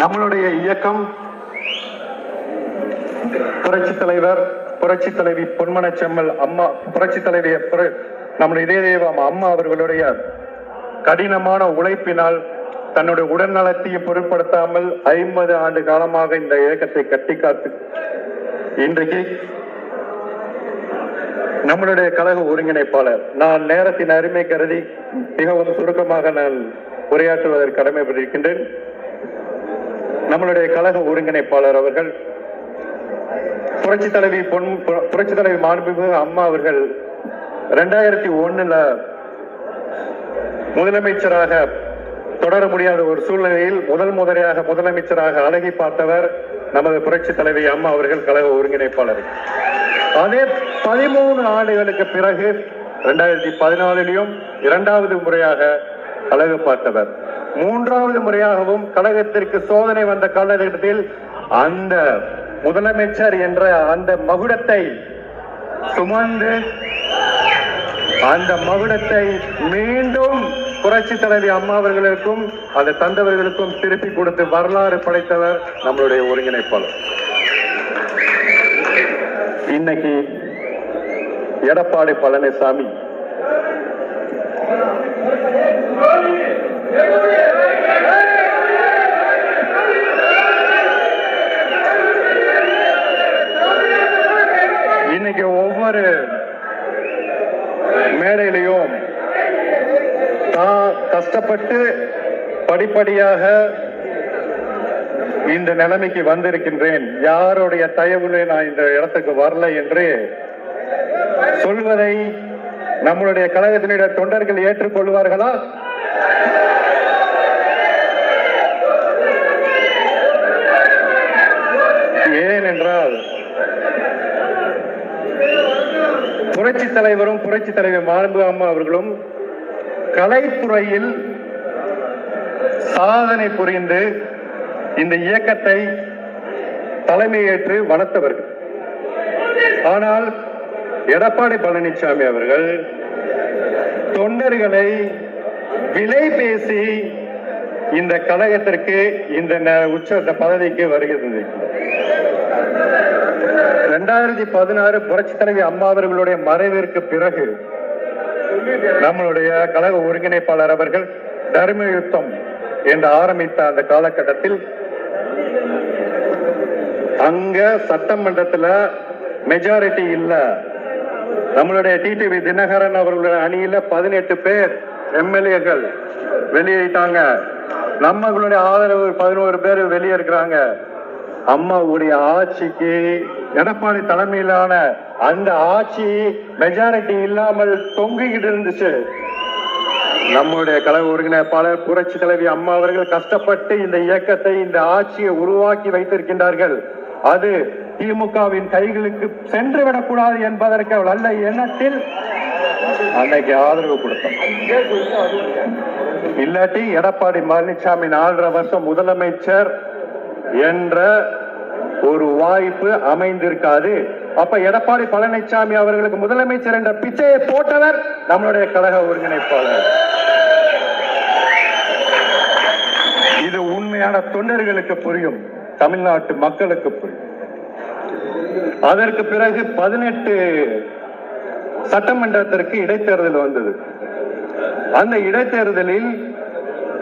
நம்மளுடைய இயக்கம். புரட்சி தலைவர் புரட்சி தலைவி பொன்மன செம்மல் அம்மா புரட்சி தலைவி நம்முடைய இதய தெய்வம் அம்மா அவர்களுடைய கடினமான உழைப்பினால் தன்னுடைய உடல் நலத்தையும் பொருட்படுத்தாமல் ஐம்பது ஆண்டு காலமாக இந்த இயக்கத்தை கட்டி காத்து இன்றைக்கு நம்மளுடைய கழக ஒருங்கிணைப்பாளர். நான் நேரத்தின் அருமை கருதி மிகவும் சுருக்கமாக நான் உரையாற்றுவதற்கு கடமைப்பட்டிருக்கின்றேன். நம்மளுடைய கழக ஒருங்கிணைப்பாளர் அவர்கள் புரட்சி தலைவி பொன் புரட்சி தலைவி மாண்புமிகு அம்மா அவர்கள் ரெண்டாயிரத்தி ஒண்ணுல முதலமைச்சராக தொடர முடியாத ஒரு சூழ்நிலையில் முதல் முதலையாக முதலமைச்சராக அழகி பார்த்தவர் நமது புரட்சி தலைவி அம்மா அவர்கள் கழக ஒருங்கிணைப்பாளர். அதே பதிமூணு ஆண்டுகளுக்கு பிறகு ரெண்டாயிரத்தி பதினாலிலையும் இரண்டாவது முறையாக அழகு பார்த்தவர். மூன்றாவது முறையாகவும் கழகத்திற்கு சோதனை வந்த காலகட்டத்தில் அந்த முதலமைச்சர் என்ற அந்த மகுடத்தை சுமந்து அந்த மகுடத்தை மீண்டும் புரட்சி தலைவி அம்மா அவர்களுக்கும் அதை தந்தவர்களுக்கும் திருப்பி கொடுத்து வரலாறு படைத்தவர் நம்மளுடைய ஒருங்கிணைப்பாளர். இன்னைக்கு எடப்பாடி பழனிசாமி இன்னைக்கு ஒவ்வொரு மேடையிலையும் நான் கஷ்டப்பட்டு படிப்படியாக இந்த நிலைமைக்கு வந்திருக்கின்றேன். யாருடைய தயவுலே நான் இந்த இடத்துக்கு வரல என்று சொல்வதை நம்மளுடைய கழகத்தினுடைய தொண்டர்கள் ஏற்றுக்கொள்வார்களா? ஏனென்றால் புரட்சி தலைவரும் புரட்சி தலைவர் மாண்பு அம்மா அவர்களும் கலைத்துறையில் சாதனை புரிந்து இந்த இயக்கத்தை தலைமையேற்று வளர்த்தவர்கள். ஆனால் எடப்பாடி பழனிசாமி அவர்கள் தொண்டர்களை விலை பேசி இந்த கழகத்திற்கு இந்த ந- உச்ச பதவிக்கு வருகிறது. ரெண்டாயிரத்தி பதினாறு புரட்சி தலைவி அம்மா அவர்களுடைய மறைவிற்கு பிறகு நம்மளுடைய கழக ஒருங்கிணைப்பாளர் அவர்கள் தர்ம யுத்தம் என்று ஆரம்பித்த அந்த காலகட்டத்தில் அங்க சட்டமன்றத்துல மெஜாரிட்டி இல்ல. நம்மளுடைய டிடிவி தினகரன் அவர்களுடைய அணியில பதினெட்டு பேர் எம்எல்ஏக்கள் வெளியேறிட்டாங்க. நம்மளுடைய ஆதரவு பதினோரு பேர் வெளியே இருக்கிறாங்க அம்மாவுடைய ஆட்சிக்கு எடப்பாடி தலைமையிலான அந்த ஆட்சி மெஜாரிட்டி இல்லாமல் தொங்கிக்கிட்டு இருந்துச்சு. நம்முடைய கழக ஒருங்கிணைப்பாளர் புரட்சி தலைவி அம்மா அவர்கள் கஷ்டப்பட்டு இந்த இயக்கத்தை இந்த ஆட்சியை உருவாக்கி வைத்திருக்கின்றார்கள். அது திமுகவின் கைகளுக்கு சென்று விடக்கூடாது என்பதற்கு நல்ல எண்ணத்தில் அன்னைக்கு ஆதரவு கொடுத்தோம். இல்லாட்டி எடப்பாடி பழனிசாமி நாலரை வருஷம் முதலமைச்சர் என்ற ஒரு வாய்ப்பு அமைந்திருக்காது. அப்ப எடப்பாடி பழனிசாமி அவர்களுக்கு முதலமைச்சர் என்ற பிச்சையை போட்டவர் நம்மளுடைய கழக ஒருங்கிணைப்பாளர். இது உண்மையான தொண்டர்களுக்கு புரியும் தமிழ்நாட்டு மக்களுக்கு புரியும். அதற்கு பிறகு பதினெட்டு சட்டமன்றத்திற்கு இடைத்தேர்தல் வந்தது. அந்த இடைத்தேர்தலில்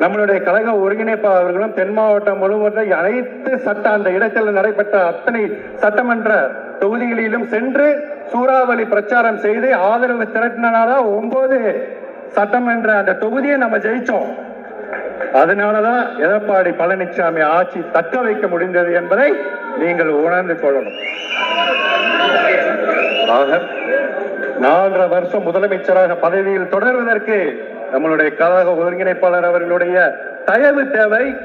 நம்மளுடைய கழக ஒருங்கிணைப்பாளர்களும் தென் மாவட்டம் முழுவதும் அனைத்து சட்ட அந்த இடத்தில் நடைபெற்ற அத்தனை சட்டமன்ற தொகுதிகளிலும் சென்று சூறாவளி பிரச்சாரம் செய்து ஆதரவு திரட்டினால ஒன்பது சட்டமன்ற அந்த தொகுதியை நம்ம ஜெயிச்சோம். அதனாலதான் எடப்பாடி பழனிசாமி ஆட்சி தக்க வைக்க முடிந்தது என்பதை நீங்கள் உணர்ந்து கொள்ளணும். ஆக நாலரை வருஷம் முதலமைச்சராக பதவியில் தொடர்வதற்கு நம்மளுடைய கழக ஒருங்கிணைப்பாளர் அவர்களுடைய தயவு தேவை.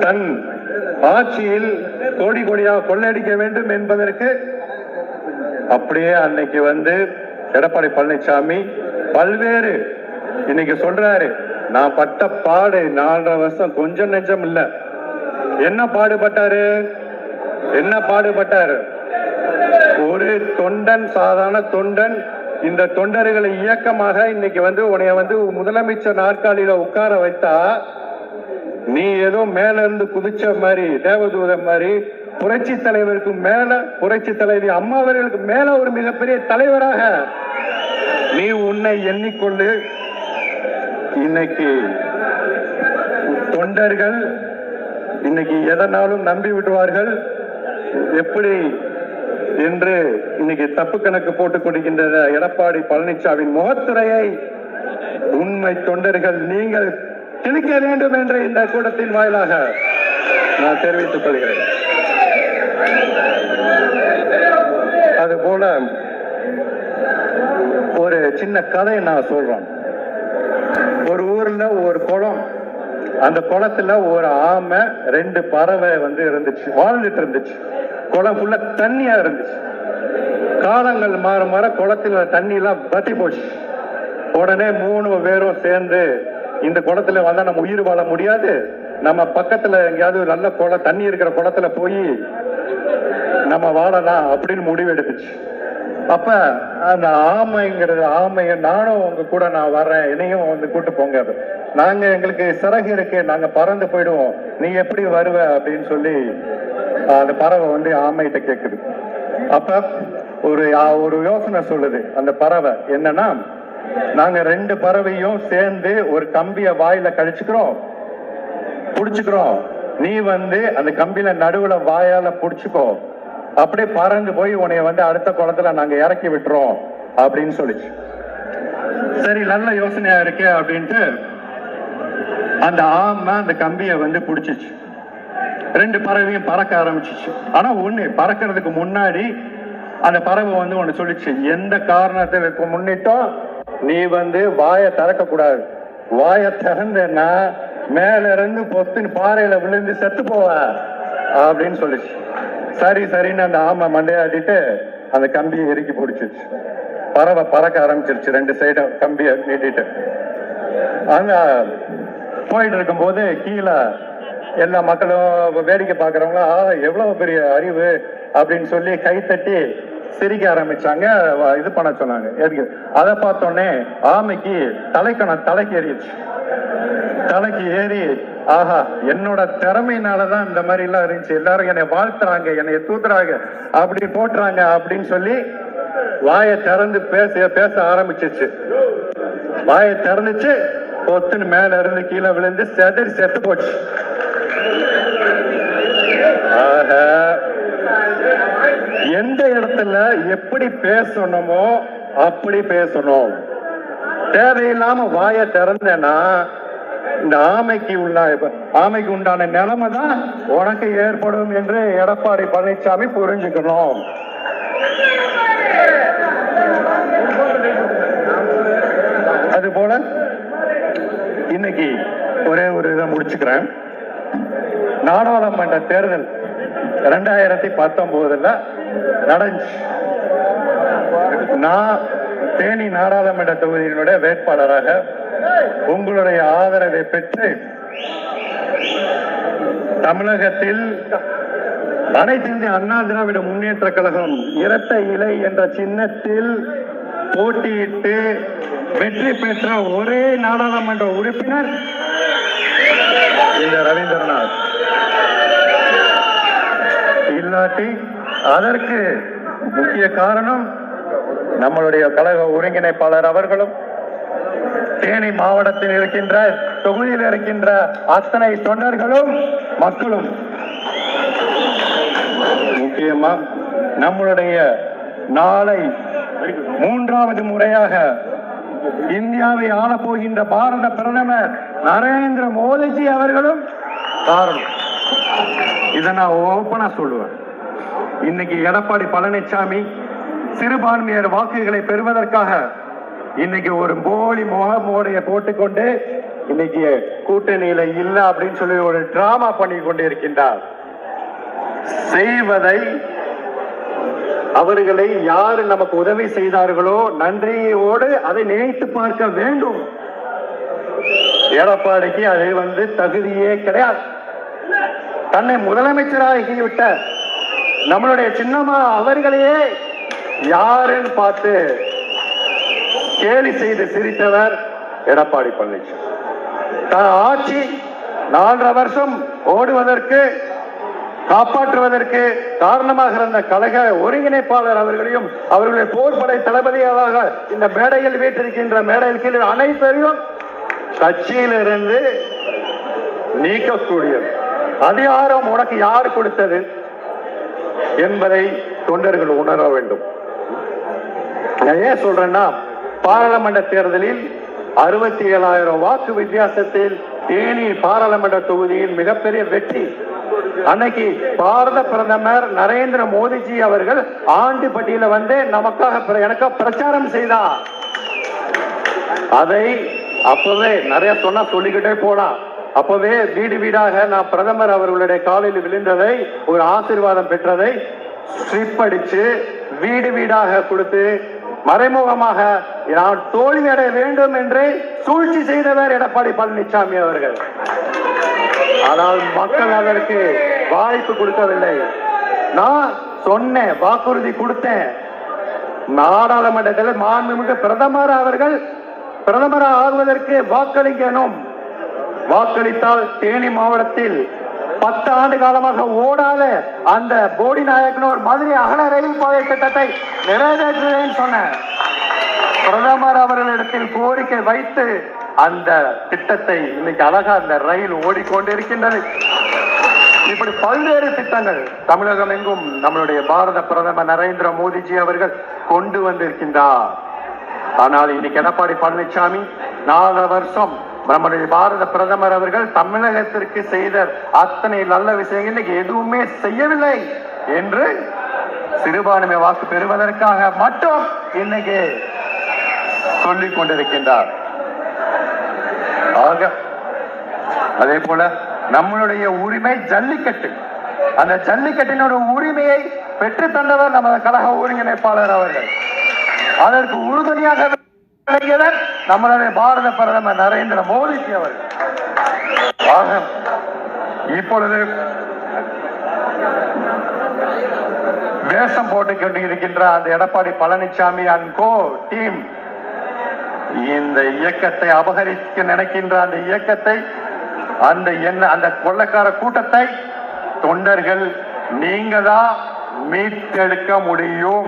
தன் ஆட்சியில் கோடி கோடியாக கொள்ளையடிக்க வேண்டும் என்பதற்கு அப்படியே அன்னைக்கு வந்து எடப்பாடி பழனிசாமி பல்வேறு இன்னைக்கு சொல்றாரு நான் பட்ட பாடு நாலரை வருஷம் கொஞ்சம் நெஞ்சம் இல்ல. என்ன பாடுபட்டாரு? என்ன பாடுபட்டாரு? ஒரு தொண்டன் சாதாரண தொண்டன் இந்த தொண்டர்களை இயக்கமாக இன்னைக்கு வந்து உனைய வந்து முதலமைச்சர் நாற்காலியில உட்கார வைத்தா நீ ஏதோ மேல இருந்து குதிச்ச மாதிரி தேவதூத மாதிரி புரட்சி தலைவருக்கு மேல புரட்சி தலைவி அம்மா அவர்களுக்கு மேல ஒரு மிகப்பெரிய தலைவராக நீ உன்னை எண்ணிக்கொண்டு இன்னைக்கு தொண்டர்கள் இன்னைக்கு எதனாலும் நம்பி விடுவார்கள் எப்படி என்று இன்னைக்கு தப்பு கணக்கு போட்டுக் கொடுக்கின்ற எடப்பாடி பழனிசாமியின் முகத்துறையை உண்மை தொண்டர்கள் நீங்கள் திணிக்க வேண்டும் என்ற இந்த கூட்டத்தின் வாயிலாக நான் தெரிவித்துக் கொள்கிறேன். அதுபோல ஒரு சின்ன கதை நான் சொல்றேன். ஒரு ஊர்ல ஒரு குளம். அந்த குளத்துல ஒரு ஆமை ரெண்டு பறவை வந்து இருந்துச்சு வாழ்ந்துட்டு இருந்துச்சு. குளம் ஃபுல்லா தண்ணியா இருந்துச்சு. காலங்கள் மாற மாற குளத்துல தண்ணியெல்லாம் வத்தி போச்சு. உடனே மூணு பேரும் சேர்ந்து இந்த குளத்துல வந்தா நம்ம உயிர் வாழ முடியாது. நம்ம பக்கத்துல எங்கேயாவது நல்ல குளம் தண்ணி இருக்கிற குளத்துல போய் நம்ம வாழலாம் அப்படின்னு முடிவு எடுத்துச்சு. அப்ப அந்த ஆமைங்கிறது ஆமைய நானும் உங்க கூட நான் வர்றேன். என்னையும் வந்து கூட்டு போங்க. நாங்க எங்களுக்கு சிறகு இருக்கு நாங்க பறந்து போயிடுவோம். நீ எப்படி வருவ அப்படின்னு சொல்லி அந்த பறவை வந்து ஆமைகிட்ட கேக்குது. அப்ப ஒரு ஒரு யோசனை சொல்லுது. அந்த பறவை என்னன்னா நாங்க ரெண்டு பறவையும் சேர்ந்து ஒரு கம்பியை வாயில கழிச்சுக்கிறோம் பிடிச்சிக்கிறோம். நீ வந்து அந்த கம்பியில நடுவுல வாயால பிடிச்சிக்கோ. அப்படியே பறந்து போய் உன்னைய வந்து அடுத்த குளத்துல நாங்க இறக்கி விட்டுறோம் அப்படின்னு சொல்லிச்சு. சரி நல்ல யோசனையா இருக்கு அப்படின்ட்டு அந்த ஆமை அந்த கம்பியை வந்து புடிச்சிச்சு. ரெண்டு பறவையும் பறக்க ஆரம்பிச்சிச்சு. ஆனா ஒண்ணு பறக்கிறதுக்கு முன்னாடி அந்த பறவை வந்து ஒண்ணு சொல்லிச்சு எந்த காரணத்தை முன்னிட்டோ நீ வந்து வாயை திறக்க கூடாது வாயை திறந்தேன்னா மேல இருந்து பொத்துன்னு பாறையில விழுந்து செத்து போவ. அப்படின்னு சொல்லிச்சு. சரி சரின்னு அந்த ஆமை மண்டையாடிட்டு அந்த கம்பியை இறுக்கி பிடிச்சிச்சு. பறவை பறக்க ஆரம்பிச்சிருச்சு ரெண்டு சைடும் கம்பியை நீட்டிட்டு. அங்க போயிட்டு இருக்கும்போது கீழே எல்லா மக்களும் வேடிக்கை பார்க்கறவங்க ஆ எவ்வளவு பெரிய அறிவு? அப்படின்னு சொல்லி கைத்தட்டி சிரிக்க ஆரம்பிச்சாங்க. இது பண்ண சொன்னாங்க. எதுக்கு? அதை பார்த்தோன்னே ஆமைக்கு தலைக்கணம் தலைக்கு ஏறிடுச்சு. தலைக்கு ஏறி ஆஹா என்னோட திறமையினாலதான் இந்த மாதிரி எல்லாம் இருந்துச்சு. எல்லாரும் என்னை வாழ்த்துறாங்க என்னை தூத்துறாங்க அப்படி போட்டுறாங்க அப்படின்னு சொல்லி வாயை திறந்து பேச பேச ஆரம்பிச்சிச்சு. வாயை திறந்துச்சு பொத்துன்னு மேல இருந்து கீழே விழுந்து செதறி செத்து போச்சு. ஆக எந்த இடத்துல எப்படி பேசணுமோ அப்படி பேசணும். தேவையில்லாம வாயை திறந்தேன்னா இந்த ஆமைக்கு உள்ள ஆமைக்கு உண்டான நிலைமை தான் உனக்கு ஏற்படும் என்று எடப்பாடி பழனிசாமி புரிஞ்சுக்கணும். அது போல இன்னைக்கு ஒரே ஒரு இதை முடிச்சுக்கிறேன். நாடாளுமன்ற தேர்தல் ரெண்டாயிரத்தி பத்தொன்பதுல நடந்துச்சு. நான் தேனி நாடாளுமன்ற தொகுதியினுடைய வேட்பாளராக உங்களுடைய ஆதரவை பெற்று தமிழகத்தில் அனைத்து இந்திய அண்ணா திராவிட முன்னேற்ற கழகம் இரட்டை இலை என்ற சின்னத்தில் போட்டியிட்டு வெற்றி பெற்ற ஒரே நாடாளுமன்ற உறுப்பினர் இந்த ரவீந்திரநாத். இல்லாட்டி அதற்கு முக்கிய காரணம் நம்மளுடைய கழக ஒருங்கிணைப்பாளர் அவர்களும் தேனி மாவட்டத்தில் இருக்கின்ற தொகுதியில் இருக்கின்ற அத்தனை தொண்டர்களும் மக்களும் முக்கியமா நம்மளுடைய நாளை மூன்றாவது முறையாக இந்தியாவை ஆளப்போகின்ற பாரத பிரதமர் நரேந்திர மோடிஜி அவர்களும் காரணம். இதை நான் ஓப்பனா சொல்லுவேன். இன்னைக்கு எடப்பாடி பழனிசாமி சிறுபான்மையர் வாக்குகளை பெறுவதற்காக இன்னைக்கு ஒரு போலி முகமோடைய போட்டுக்கொண்டு இன்னைக்கு கூட்டணியில இல்ல அப்படின்னு சொல்லி ஒரு டிராமா பண்ணி கொண்டு இருக்கின்றார் செய்வதை அவர்களை யாரு நமக்கு உதவி செய்தார்களோ நன்றியோடு அதை நினைத்து பார்க்க வேண்டும். எடப்பாடிக்கு அது வந்து தகுதியே கிடையாது. தன்னை முதலமைச்சராகிவிட்ட நம்மளுடைய சின்னம்மா அவர்களையே யாருன்னு பார்த்து கேலி செய்து சிரித்தவர் எடப்பாடி பழனிசாமி. தன் ஆட்சி நாலரை வருஷம் ஓடுவதற்கு காப்பாற்றுவதற்கு காரணமாக இருந்த கழக ஒருங்கிணைப்பாளர் அவர்களையும் அவர்களுடைய போர்படை தளபதியாக இந்த மேடையில் வீட்டிருக்கின்ற மேடையில் கீழே அனைத்தையும் கட்சியிலிருந்து நீக்கக்கூடிய அதிகாரம் உனக்கு யார் கொடுத்தது? என்பதை தொண்டர்கள் உணர வேண்டும். நான் ஏன் சொல்றேன்னா பாராளுமன்ற தேர்தலில் அறுபத்தி ஏழாயிரம் வாக்கு வித்தியாசத்தில் தேனி பாராளுமன்ற தொகுதியில் மிகப்பெரிய வெற்றி. அன்னைக்கு பாரத பிரதமர் நரேந்திர மோடிஜி அவர்கள் ஆண்டு பட்டியல வந்து நமக்காக பிர- எனக்காக பிரச்சாரம் செய்தார். அதை அப்பவே நிறைய சொன்னா சொல்லிக்கிட்டே போலாம். அப்பவே வீடு வீடாக நான் பிரதமர் அவர்களுடைய காலில் விழுந்ததை ஒரு ஆசீர்வாதம் பெற்றதை ஸ்ட்ரிப் அடிச்சு வீடு வீடாக கொடுத்து மறைமுகமாக நான் தோல்வி அடைய வேண்டும் என்று சூழ்ச்சி செய்தவர் எடப்பாடி பழனிசாமி அவர்கள். ஆனால் மக்கள் அதற்கு வாய்ப்பு கொடுக்கவில்லை. நான் சொன்னேன் வாக்குறுதி கொடுத்தேன். நாடாளுமன்றத்தில் மாண்புமிகு பிரதமர் அவர்கள் பிரதமர் ஆகுவதற்கு வாக்களிக்கணும். வாக்களித்தால் தேனி மாவட்டத்தில் பத்து ஆண்டு காலமாக ஓடாத அந்த போடி நாயக்கனூர் மதுரை அகல ரயில் பாதை திட்டத்தை நிறைவேற்றுவேன் சொன்னேன் பிரதமர் அவர்களிடத்தில் கோரிக்கை வைத்து அந்த திட்டத்தை இன்னைக்கு அழகா அந்த ரயில் ஓடிக்கொண்டிருக்கின்றது. இப்படி பல்வேறு திட்டங்கள் தமிழகம் எங்கும் நம்மளுடைய பாரத பிரதமர் நரேந்திர மோடிஜி அவர்கள் கொண்டு வந்திருக்கின்றார். ஆனால் இன்னைக்கு எடப்பாடி பழனிசாமி நாலு வருஷம் நம்முடைய பாரத பிரதமர் அவர்கள் தமிழகத்திற்கு செய்த அத்தனை நல்ல விஷயங்கள் இன்னைக்கு எதுவுமே செய்யவில்லை என்று சிறுபான்மை வாக்கு பெறுவதற்காக மட்டும் இன்னைக்கு சொல்லிக் கொண்டிருக்கின்றார். அதே போல நம்மளுடைய உரிமை ஜல்லிக்கட்டு. அந்த ஜல்லிக்கட்டினோட உரிமையை பெற்று தந்தவர் நமது கழக ஒருங்கிணைப்பாளர் அவர்கள். அதற்கு உறுதுணையாக விளங்கியவர் நம்மளுடைய பாரத பிரதமர் நரேந்திர மோடிஜி அவர்கள். இப்பொழுது வேஷம் போட்டுக் கொண்டு இருக்கின்ற அந்த Edappadi Palaniswami and co team இந்த இயக்கத்தை அபகரிக்க நினைக்கின்ற அந்த இயக்கத்தை அந்த என்ன அந்த கொள்ளக்கார கூட்டத்தை தொண்டர்கள் நீங்க தான் மீட்டெடுக்க முடியும்?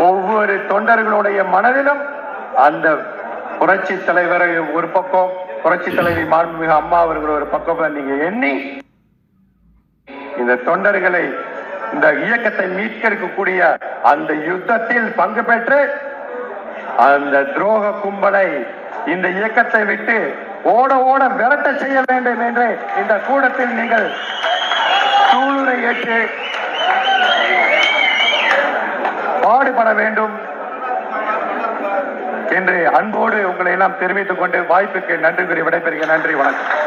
ஒவ்வொரு தொண்டர்களுடைய மனதிலும் அந்த புரட்சி தலைவரை ஒரு பக்கம் புரட்சி தலைவி மாண்புமிகு அம்மா அவர்கள் ஒரு பக்கம் நீங்க எண்ணி இந்த தொண்டர்களை இந்த இயக்கத்தை மீட்கக்கூடிய அந்த யுத்தத்தில் பங்கு பெற்று அந்த துரோக கும்பலை இந்த இயக்கத்தை விட்டு ஓட ஓட விரட்ட செய்ய வேண்டும் என்று இந்த கூடத்தில் நீங்கள் சூளுரை ஏற்று பாடுபட வேண்டும். என்று அன்போடு உங்களை எல்லாம் தெரிவித்துக் கொண்டு வாய்ப்புக்கு நன்றி கூறி விடைபெறுகிறேன். நன்றி வணக்கம்.